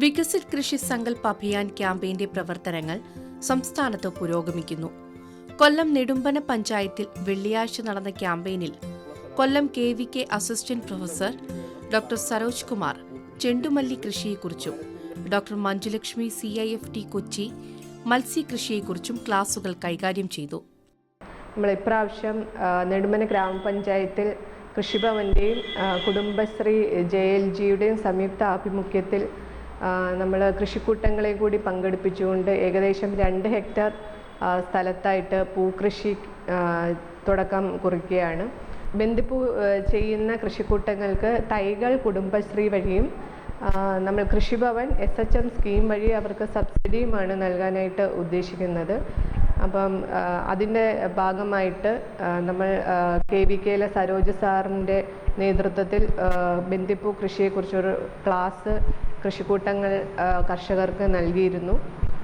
വികസിത് കൃഷി സങ്കല്പ അഭിയാൻ ക്യാമ്പയിന്റെ പ്രവർത്തനങ്ങൾ സംസ്ഥാനത്ത് പുരോഗമിക്കുന്നു. കൊല്ലം നെടുമ്പന പഞ്ചായത്തിൽ വെള്ളിയാഴ്ച നടന്ന ക്യാമ്പയിനിൽ Kollam K V K assistant professor doctor Saroj Kumar ചെണ്ടുമല്ലി കൃഷിയെക്കുറിച്ചും doctor Manjulakshmi C I F T Kochi മത്സ്യകൃഷിയെക്കുറിച്ചും ക്ലാസുകൾ കൈകാര്യം ചെയ്തു. നമ്മൾ ഇപ്രാവശ്യം നെടുമന ഗ്രാമപഞ്ചായത്തിൽ കൃഷിഭവന്റെയും കുടുംബശ്രീ ജെ എൽ ജിയുടെയും സംയുക്ത ആഭിമുഖ്യത്തിൽ നമ്മൾ കൃഷിക്കൂട്ടങ്ങളെ കൂടി പങ്കെടുപ്പിച്ചുകൊണ്ട് ഏകദേശം രണ്ട് ഹെക്ടർ സ്ഥലത്തായിട്ട് പൂക്കൃഷി തുടക്കം കുറിക്കുകയാണ്. ബന്ദിപ്പൂ ചെയ്യുന്ന കൃഷിക്കൂട്ടങ്ങൾക്ക് തൈകൾ കുടുംബശ്രീ വഴിയും നമ്മൾ Krishibhavan S H M scheme വഴി അവർക്ക് സബ്സിഡിയുമാണ് നൽകാനായിട്ട് ഉദ്ദേശിക്കുന്നത്. അപ്പം അതിന്റെ ഭാഗമായിട്ട് നമ്മൾ കെ വി കെയിലെ സരോജ് സാറിന്റെ നേതൃത്വത്തിൽ ബന്ദിപ്പൂ കൃഷിയെക്കുറിച്ചൊരു ക്ലാസ് കൃഷിക്കൂട്ടങ്ങൾ കർഷകർക്ക് നൽകിയിരുന്നു.